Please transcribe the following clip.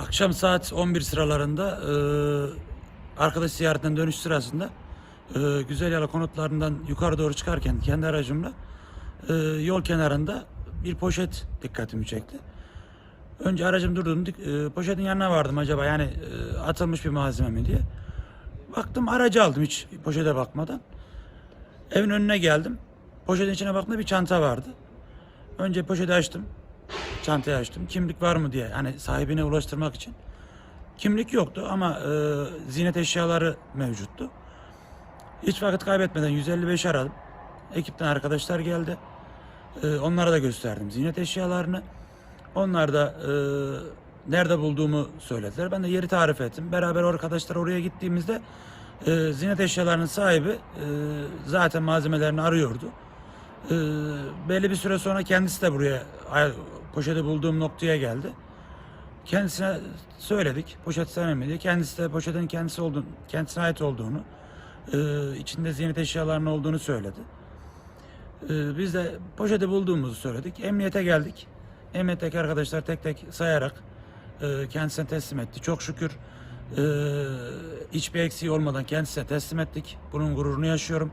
Akşam saat 11 sıralarında e, arkadaş ziyaretinden dönüş sırasında e, Güzel Yalı konutlarından yukarı doğru çıkarken kendi aracımla e, yol kenarında bir poşet dikkatimi çekti. Önce aracım durdum, e, poşetin yanına vardım acaba yani e, atılmış bir malzeme mi diye. Baktım aracı aldım hiç poşete bakmadan. Evin önüne geldim. Poşetin içine baktığımda bir çanta vardı. Önce poşeti açtım. Çantayı açtım. Kimlik var mı diye hani sahibine ulaştırmak için. Kimlik yoktu ama e, ziynet eşyaları mevcuttu. Hiç vakit kaybetmeden 155 aradım. Ekipten arkadaşlar geldi. E, onlara da gösterdim ziynet eşyalarını. Onlar da e, nerede bulduğumu söylediler. Ben de yeri tarif ettim. Beraber arkadaşlar oraya gittiğimizde e, ziynet eşyalarının sahibi e, zaten malzemelerini arıyordu. E, belli bir süre sonra kendisi de buraya ay- poşeti bulduğum noktaya geldi. Kendisine söyledik poşet mi diye. Kendisi de poşetin kendisi olduğunu, kendisine ait olduğunu, e, içinde ziynet eşyalarının olduğunu söyledi. E, biz de poşeti bulduğumuzu söyledik. Emniyete geldik. Emniyetteki arkadaşlar tek tek sayarak e, kendisine teslim etti. Çok şükür hiçbir eksiği olmadan kendisine teslim ettik. Bunun gururunu yaşıyorum.